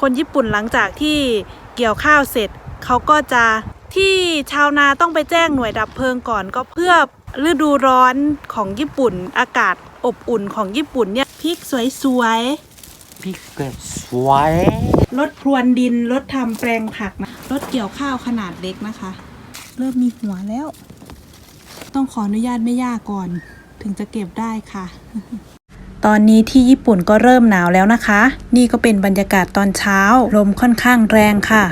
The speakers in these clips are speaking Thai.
คนญี่ปุ่นหลังจากที่เกี่ยวข้าวเสร็จ เขาก็จะที่ชาวนาต้องไปแจ้งหน่วยดับเพลิงก่อนก็เพื่อฤดูร้อนของญี่ปุ่น อากาศอบอุ่นของญี่ปุ่นเนี่ยพริกสวยๆพริกเกดสวยรถพรวนดินรถทำแปลงผักนะรถเกี่ยวข้าวขนาดเล็กนะคะ เริ่มมีหัวแล้ว ต้องขออนุญาตแม่ย่าก่อน ถึงจะเก็บได้ค่ะ ตอนนี้ที่ญี่ปุ่นก็เริ่มหนาวแล้วนะคะ นี่ก็เป็นบรรยากาศตอนเช้า ลมค่อนข้างแรงค่ะ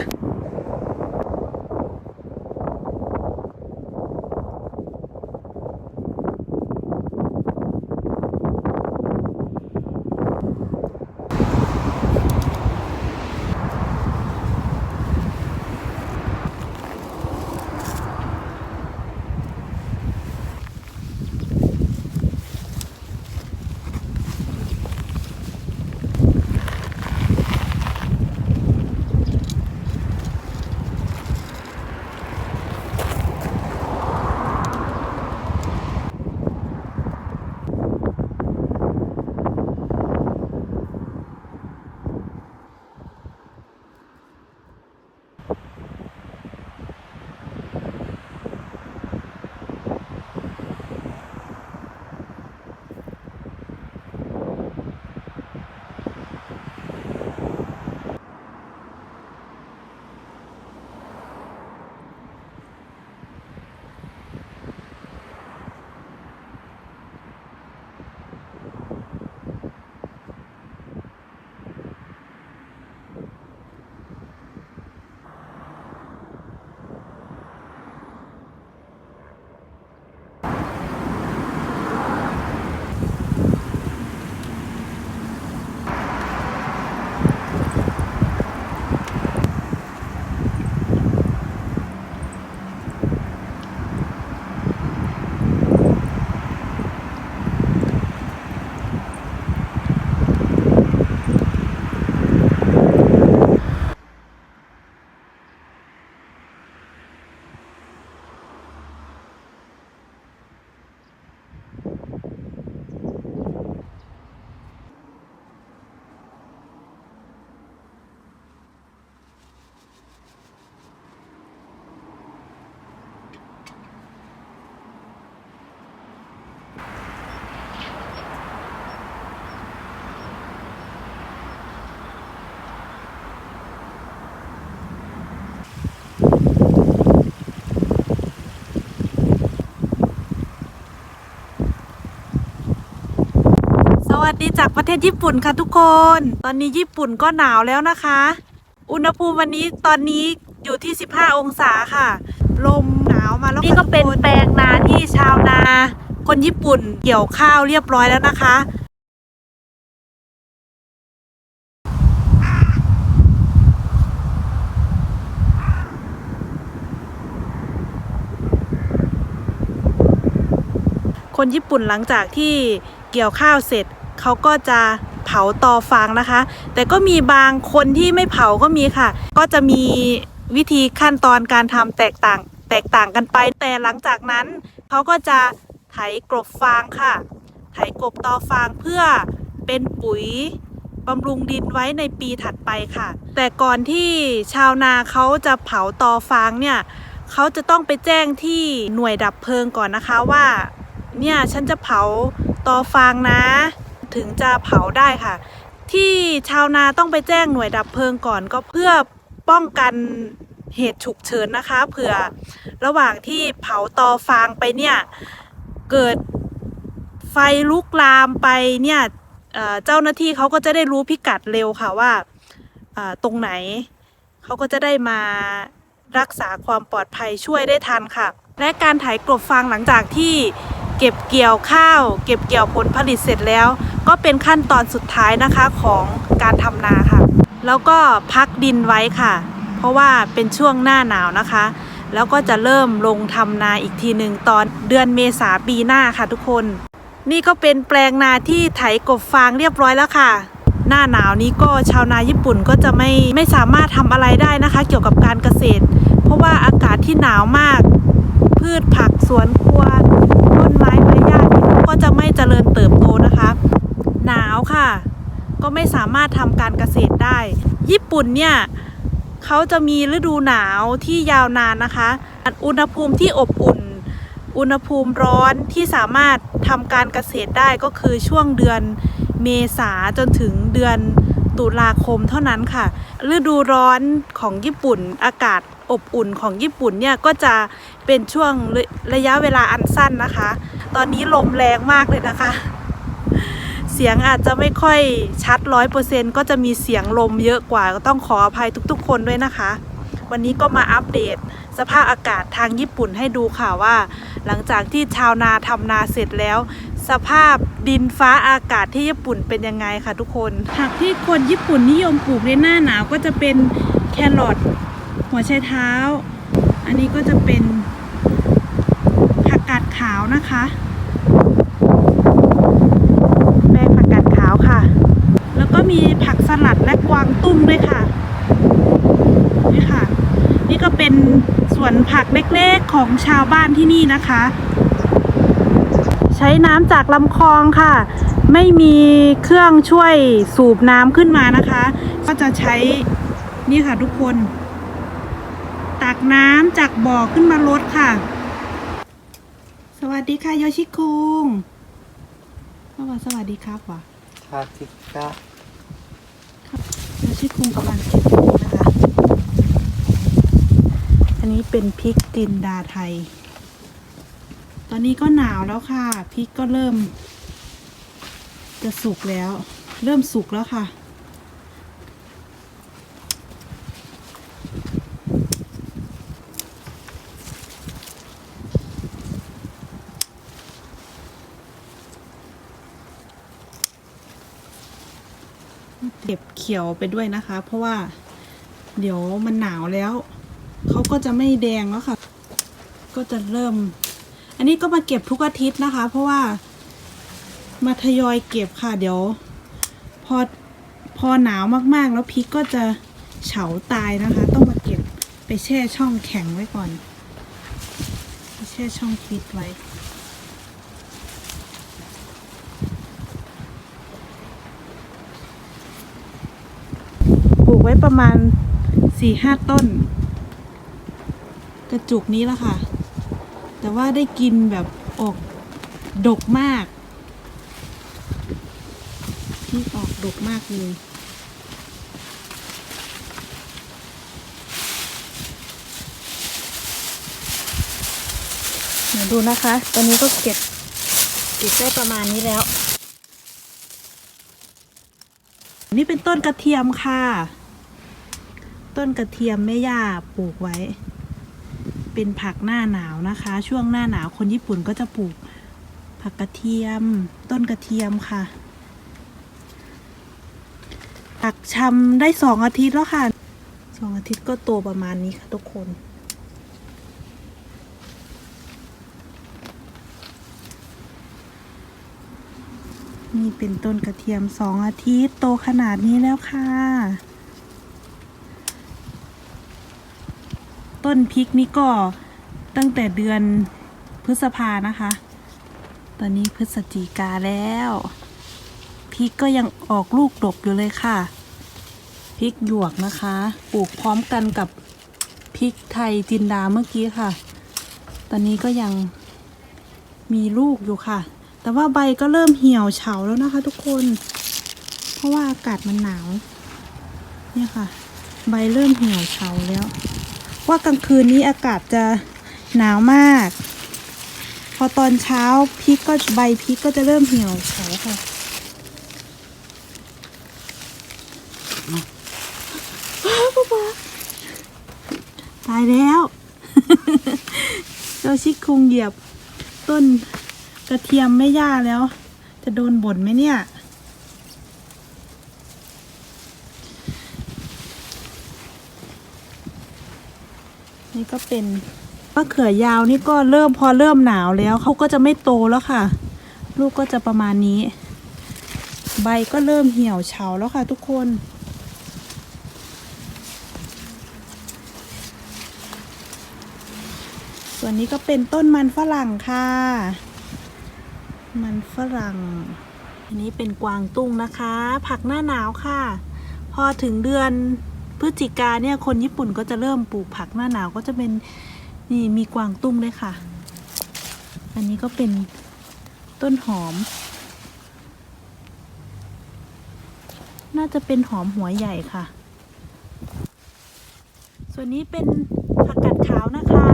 วัสดีจากประเทศญี่ปุ่นค่ะทุกคน ตอนนี้ญี่ปุ่นก็หนาวแล้วนะคะ อุณหภูมิวันนี้ตอนนี้อยู่ที่ 15 องศาค่ะ ลมหนาวมาแล้วนี่ก็เป็นแปลงนาที่ชาวนา คนญี่ปุ่นเกี่ยวข้าวเรียบร้อยแล้วนะคะคนญี่ปุ่นหลังจากที่เกี่ยวข้าวเสร็จ เขาก็จะเผาตอฟางนะคะ แต่ก็มีบางคนที่ไม่เผาก็มีค่ะ ก็จะมีวิธีขั้นตอนการทำแตกต่างแตกต่างกันไป แต่หลังจากนั้นเขาก็จะไถกลบฟางค่ะ ไถกลบตอฟางเพื่อเป็นปุ๋ยบำรุงดินไว้ในปีถัดไปค่ะ แต่ก่อนที่ชาวนาเขาจะเผาตอฟางเนี่ยเขาจะต้องไปแจ้งที่หน่วยดับเพลิงก่อนนะคะว่า เนี่ยฉันจะเผาตอฟางนะ ถึงจะเผาได้ค่ะ ที่ชาวนาต้องไปแจ้งหน่วยดับเพลิงก่อนก็เพื่อป้องกันเหตุฉุกเฉินนะคะเผื่อระหว่างที่เผาตอฟางไปเนี่ย เกิดไฟลุกลามไปเนี่ยเจ้าหน้าที่เขาก็จะได้รู้พิกัดเร็วค่ะว่าตรงไหน เขาก็จะได้มารักษาความปลอดภัยช่วยได้ทันค่ะ และการไถกลบฟางหลังจากที่ เก็บเกี่ยวข้าว เก็บเกี่ยวผลผลิตเสร็จแล้ว ก็เป็นขั้นตอนสุดท้ายนะคะของการทำนาค่ะ แล้วก็พักดินไว้ค่ะ เพราะว่าเป็นช่วงหน้าหนาวนะคะ แล้วก็จะเริ่มลงทำนาอีกทีหนึ่งตอนเดือนเมษาปีหน้าค่ะทุกคน นี่ก็เป็นแปลงนาที่ไถกบฟางเรียบร้อยแล้วค่ะหน้าหนาวนี้ก็ชาวนาญี่ปุ่นก็จะไม่ไม่สามารถทำอะไรได้นะคะ เกี่ยวกับการเกษตร เพราะว่าอากาศที่หนาวมาก พืชผักสวนครัวต้นไม้ใบหญ้านี่ก็จะไม่เจริญเติบโตนะคะ หนาวค่ะ ก็ไม่สามารถทำการเกษตรได้ ญี่ปุ่นเนี่ยเขาจะมีฤดูหนาวที่ยาวนานนะคะ อุณหภูมิที่อบอุ่น อุณหภูมิร้อนที่สามารถทำการเกษตรได้ก็คือช่วงเดือนเมษาจนถึงเดือนตุลาคมเท่านั้นค่ะ ฤดูร้อนของญี่ปุ่น อากาศอบอุ่นของญี่ปุ่นเนี่ยก็จะเป็นช่วงระระยะเวลาอันสั้นนะคะ ตอนนี้ลมแรงมากเลยนะคะ เสียงอาจจะไม่ค่อยชัดร้อยเปอร์เซ็นก็จะมีเสียงลมเยอะกว่าก็ต้องขออภัยทุกๆ คนด้วยนะคะ วันนี้ก็มาอัปเดตสภาพอากาศทางญี่ปุ่นให้ดูค่ะว่า หลังจากที่ชาวนาทำนาเสร็จแล้ว สภาพดินฟ้าอากาศที่ญี่ปุ่นเป็นยังไงค่ะทุกคนผักที่คนญี่ปุ่นนิยมปลูกในหน้าหนาวก็จะเป็นแครอทหัวไชเท้า อันนี้ก็จะเป็นผักกาดขาวนะคะ แป้งผักกาดขาวค่ะ แล้วก็ มีผักสลัดและกวางตุ้งด้วยค่ะนี่ค่ะ นี่ก็เป็นสวนผักเล็กๆของชาวบ้านที่นี่นะคะ ใช้น้ำจากลำคลองค่ะ ไม่มีเครื่องช่วยสูบน้ำขึ้นมานะคะ ก็จะใช้นี่ค่ะทุกคน ตักน้ำจากบ่อขึ้นมาลดค่ะ สวัสดีค่ะโยชิคุงสวัสดีครับว่ะคาติกะ ยชิคุงกำลังเก็บพริกนะคะ อันนี้เป็นพริกจินดาไทย ตอนนี้ก็หนาวแล้วค่ะ พริกก็เริ่ม จะสุกแล้ว เริ่มสุกแล้วค่ะ ขียวไปด้วยนะคะ เพราะว่าเดี๋ยวมันหนาวแล้ว เขาก็จะไม่แดงแล้วค่ะ ก็จะเริ่ม อันนี้ก็มาเก็บทุกอาทิตย์นะคะ เพราะว่ามาทยอยเก็บค่ะ เดี๋ยว พอพอหนาวมากๆ แล้วพริกก็จะเฉาตายนะคะ ต้องมาเก็บไปแช่ช่องแข็งไว้ก่อน ไปแช่ช่องฟิตไว้ ลูกไว้ประมาณสี่ห้าต้น กระจุกนี้ละค่ะ แต่ว่าได้กินแบบออกดกมากที่ออกดกมากเลยเดี๋ยวดูนะคะ ตอนนี้ก็เก็บเก็บได้ประมาณนี้แล้ว นี่เป็นต้นกระเทียมค่ะ ต้นกระเทียมแม่ย่าปลูกไว้ เป็นผักหน้าหนาวนะคะ ช่วงหน้าหนาวคนญี่ปุ่นก็จะปลูกผักกระเทียม ต้นกระเทียมค่ะผักชำได้สองอาทิตย์แล้วค่ะสองอาทิตย์ก็โตประมาณนี้ค่ะทุกคน นี่เป็นต้นกระเทียมสองอาทิตย์โตขนาดนี้แล้วค่ะ ต้นพริกนี่ก็ตั้งแต่เดือนพฤษภานะคะ ตอนนี้พฤศจิกาแล้วพริกก็ยังออกลูกดกอยู่เลยค่ะพริกหยวกนะคะ ปลูกพร้อมกันกับพริกไทยจินดาเมื่อกี้ค่ะ ตอนนี้ก็ยังมีลูกอยู่ค่ะ แต่ว่าใบก็เริ่มเหี่ยวเฉาแล้วนะคะ ทุกคน เพราะว่าอากาศมันหนาว เนี่ยค่ะ ใบเริ่มเหี่ยวเฉาแล้ว ว่ากลางคืนนี้อากาศจะหนาวมาก พอตอนเช้าพริกก็ใบพริกก็จะเริ่มเหี่ยวเฉาค่ะตายแล้ว เจ้าชิคคุงเหยียบต้น กระเทียมไม่ย่าแล้ว จะโดนบ่นไหมเนี่ย นี่ก็เป็นมะเขือยาวนี่ก็เริ่มพอเริ่มหนาวแล้วเขาก็จะไม่โตแล้วค่ะ ลูกก็จะประมาณนี้ ใบก็เริ่มเหี่ยวเฉาแล้วค่ะทุกคนส่วนนี้ก็เป็นต้นมันฝรั่งค่ะ มันฝรั่ง อันนี้เป็นกวางตุ้งนะคะ ผักหน้าหนาวค่ะ พอถึงเดือนพฤศจิกาเนี่ยคนญี่ปุ่นก็จะเริ่มปลูกผักหน้าหนาวก็จะเป็นนี่มีกวางตุ้งด้วยค่ะ อันนี้ก็เป็นต้นหอม น่าจะเป็นหอมหัวใหญ่ค่ะ ส่วนนี้เป็นผักกาดขาวนะคะ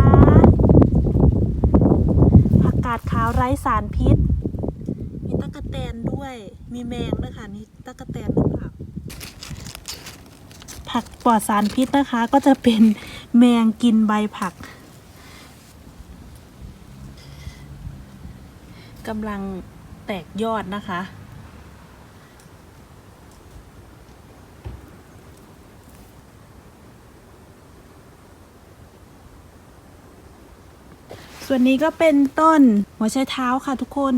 ผักกาดขาวไร้สารพิษ แตนด้วย มีแมงด้วยค่ะนี่ตะกะแตนหรือเปล่าผักปลอดสารพิษนะคะ ก็จะเป็นแมงกินใบผักกำลังแตกยอดนะคะ ส่วนนี้ก็เป็นต้นหัวไชเท้าค่ะทุกคน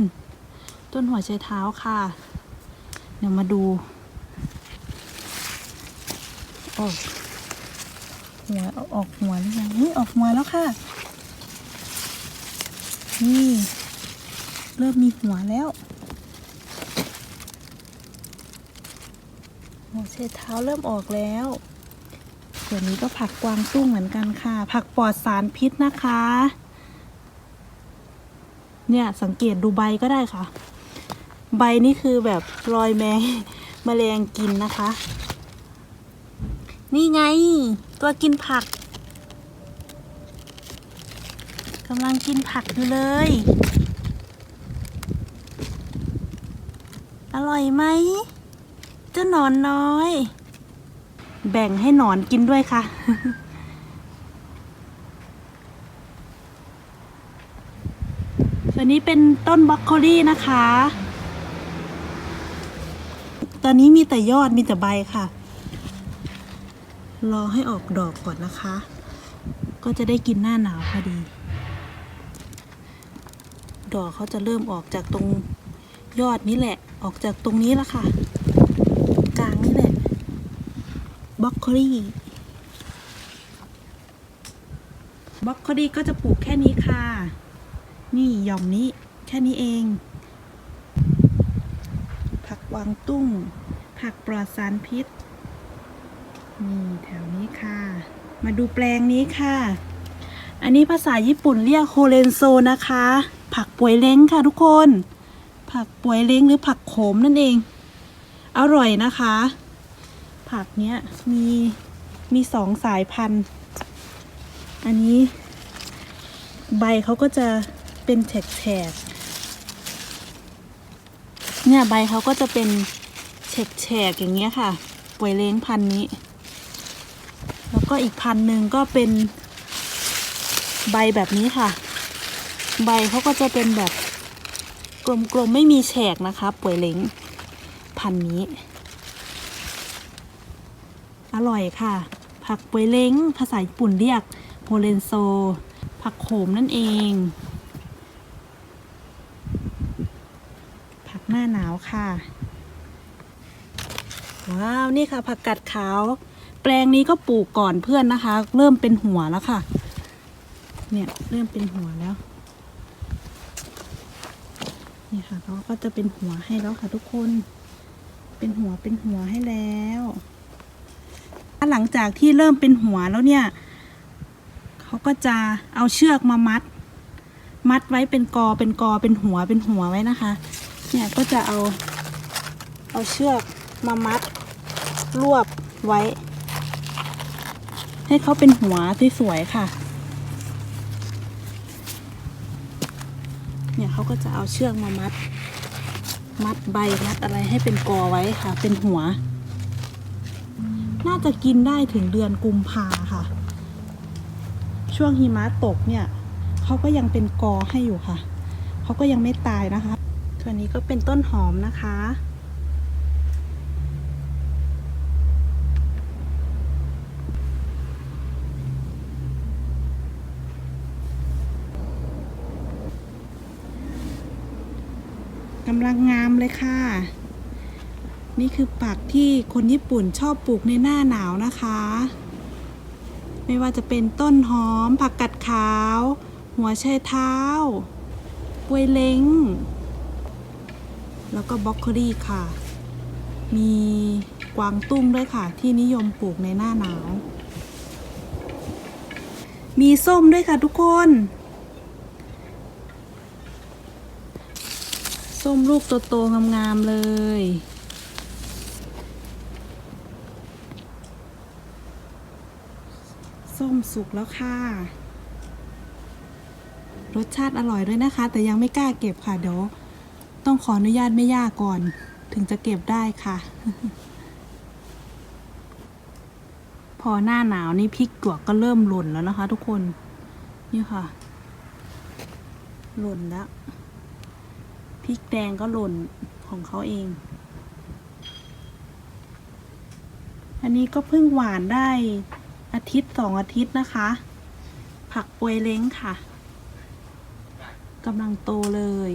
ต้นหัวไชเท้าค่ะ เดี๋ยวมาดูออกหัวออกหัวหรือยังนี่ออกหัวแล้วค่ะ นี่ เริ่มมีหัวแล้วหัวไชเท้าเริ่มออกแล้วส่วนนี้ก็ผักกวางตุ้งเหมือนกันค่ะ ผักปลอดสารพิษนะคะ เนี่ยสังเกตดูใบก็ได้ค่ะ ใบนี่คือแบบรอยแมงมแมลงกินนะคะ นี่ไง ตัวกินผักกำลังกินผักอยู่เลย อร่อยไหมเจ้าหนอนน้อย แบ่งให้หนอนกินด้วยค่ะส่วนนี้เป็นต้นบรอกโคลี่นะคะ ตอนนี้มีแต่ยอดมีแต่ใบค่ะ รอให้ออกดอกก่อนนะคะ ก็จะได้กินหน้าหนาวพอดี ดอกเขาจะเริ่มออกจากตรงยอดนี้แหละ ออกจากตรงนี้แล้วค่ะ กลางนี่แหละบรอกโคลี่บรอกโคลีก็จะปลูกแค่นี้ค่ะ นี่หย่อมนี้แค่นี้เอง วางตุ้ง ผักปลอดสารพิษ นี่แถวนี้ค่ะ มาดูแปลงนี้ค่ะ อันนี้ภาษาญี่ปุ่นเรียกโฮเรนโซนะคะ ผักป่วยเล้งค่ะทุกคน ผักป่วยเล้งหรือผักโขมนั่นเอง อร่อยนะคะ ผักเนี้ยมีมีสองสายพันธุ์ อันนี้ ใบเขาก็จะเป็นแฉกๆ เนี่ยใบเขาก็จะเป็นแฉกๆอย่างเงี้ยค่ะป่วยเล้งพันนี้ แล้วก็อีกพันหนึ่งก็เป็นใบแบบนี้ค่ะ ใบเขาก็จะเป็นแบบกลมๆไม่มีแฉกนะคะป่วยเล้งพันนี้ อร่อยค่ะ ผักป่วยเล้งภาษาญี่ปุ่นเรียกโฮเรนโซ ผักโขมนั่นเอง ผักห น้าหนาวค่ะ ว้าวนี่ค่ะผักกัดขาว แปลงนี้ก็ปลูกก่อนเพื่อนนะคะ เริ่มเป็นหัวแล้วค่ะ เนี่ยเริ่มเป็นหัวแล้ว นี่ค่ะเขาก็จะเป็นหัวให้แล้วค่ะทุกคน เป็นหัวเป็นหัวให้แล้วหลังจากที่เริ่มเป็นหัวแล้วเนี่ยเขาก็จะเอาเชือกมามัด มัดไว้เป็นกอเป็นกอเป็นหัวเป็นหัวไว้นะคะ เนี่ยก็จะเอาเอาเชือกมามัดรวบไว้ ให้เขาเป็นหัวที่สวยๆค่ะ เนี่ยเขาก็จะเอาเชือกมามัด มัดใบมัดอะไรให้เป็นกอไว้ค่ะ เป็นหัว น่าจะกินได้ถึงเดือนกุมภาค่ะ ช่วงหิมะตกเนี่ยเขาก็ยังเป็นกอให้อยู่ค่ะ เขาก็ยังไม่ตายนะคะ ส่วนนี้ก็เป็นต้นหอมนะคะ กำลังงามเลยค่ะ นี่คือผักที่คนญี่ปุ่นชอบปลูกในหน้าหนาวนะคะ ไม่ว่าจะเป็นต้นหอม ผักกัดขาว หัวไชเท้าปวยเล้ง แล้วก็บรอกโคลีค่ะ มีกวางตุ้งด้วยค่ะ ที่นิยมปลูกในหน้าหนาว มีส้มด้วยค่ะทุกคน ส้มลูกโตๆงามๆเลยส้มสุกแล้วค่ะ รสชาติอร่อยด้วยนะคะ แต่ยังไม่กล้าเก็บค่ะ เดี๋ยว ต้องขออนุญาตแม่ย่าก่อน ถึงจะเก็บได้ค่ะ พอหน้าหนาวนี่พริกหยวกก็เริ่มหล่นแล้วนะคะ ทุกคน นี่ค่ะ หล่นแล้วพริกแดงก็หล่นของเขาเอง อันนี้ก็เพิ่งหวานได้อาทิตย์สองอาทิตย์นะคะ ผักปวยเล้งค่ะกำลังโตเลย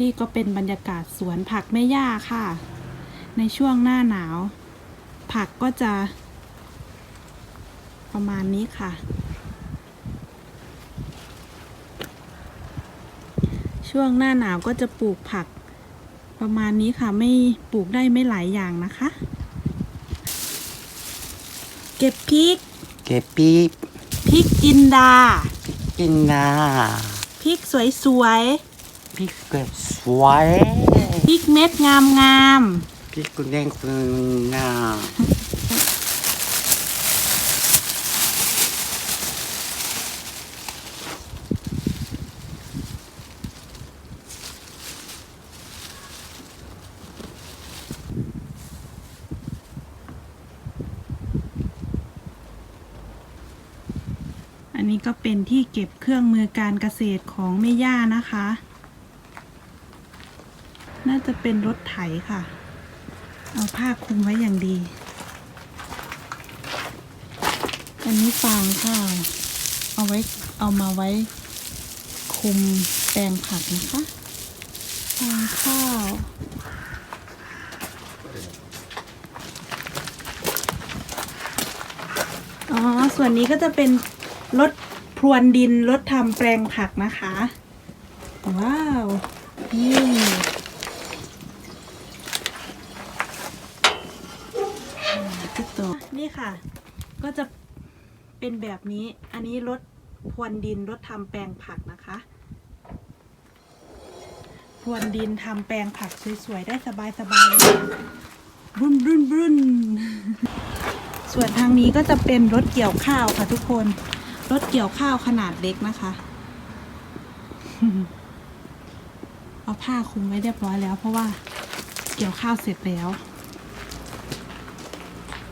นี่ก็เป็นบรรยากาศสวนผักแม่ย่าค่ะ ในช่วงหน้าหนาว ผักก็จะ ประมาณนี้ค่ะ ช่วงหน้าหนาวก็จะปลูกผัก ประมาณนี้ค่ะไม่ปลูกได้ไม่หลายอย่างนะคะ เก็บพริก เก็บปีกพริกจินดา กินนาพริกสวย พี่เกิดสวยๆพริกเม็ดงามพี่กุแดงคุณงาๆอันนี้ก็เป็นที่เก็บเครื่องมือการเกษตรของแม่ย่านะคะ น่าจะเป็นรถไถค่ะ เอาผ้าคลุมไว้อย่างดี อันนี้ฟางข้าวเอาไว้เอามาไว้คลุมแปลงผักนะคะฟางข้าว อ๋อ ส่วนนี้ก็จะเป็นรถพรวนดินรถทำแปลงผักนะคะ ว้าวนี่ จุดต่อนี่ค่ะ ก็จะเป็นแบบนี้ อันนี้รถพรวนดินรถทำแปลงผักนะคะพรวนดินทำแปลงผักสวยๆ ได้สบายๆเลยรุ่นรุ่นรุ่นส่วนทางนี้ก็จะเป็นรถเกี่ยวข้าวค่ะทุกคน รถเกี่ยวข้าวขนาดเล็กนะคะ เอาผ้าคลุมไว้เรียบร้อยแล้ว เพราะว่าเกี่ยวข้าวเสร็จแล้ว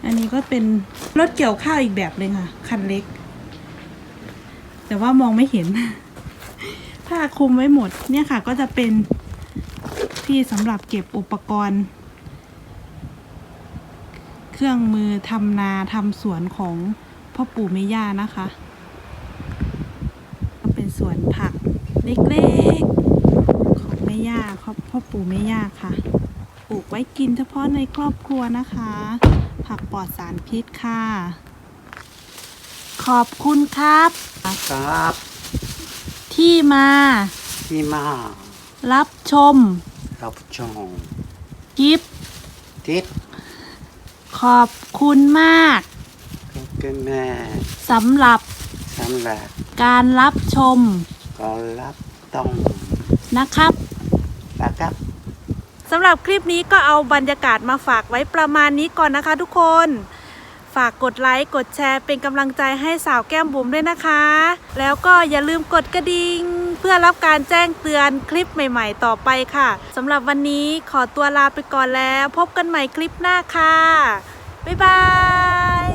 อันนี้ก็เป็นรถเกี่ยวข้าวอีกแบบเลยค่ะ คันเล็ก แต่ว่ามองไม่เห็น ผ้าคลุมไว้หมด เนี่ยค่ะ ก็จะเป็นที่สำหรับเก็บอุปกรณ์ เครื่องมือทำนาทำสวนของพ่อปู่แม่ย่านะคะ ก็เป็นสวนผักเล็กๆ ของแม่ย่าของพ่อปู่แม่ย่าค่ะ ปลูกไว้กินเฉพาะในครอบครัวนะคะ ผักปลอดสารพิษค่ะ ขอบคุณครับ ครับ ที่มา ที่มารับชมรับชมคลิปทิศขอบคุณมากคุณแม่สำหรับสำหรับการรับชมก็รับต้องนะครับนะครับ สำหรับคลิปนี้ก็เอาบรรยากาศมาฝากไว้ประมาณนี้ก่อนนะคะทุกคน ฝากกดไลค์ กดแชร์เป็นกำลังใจให้สาวแก้มบุ๋มด้วยนะคะ แล้วก็อย่าลืมกดกระดิ่ง เพื่อรับการแจ้งเตือนคลิปใหม่ๆ ต่อไปค่ะสำหรับวันนี้ขอตัวลาไปก่อนแล้ว พบกันใหม่คลิปหน้าค่ะ บ๊ายบาย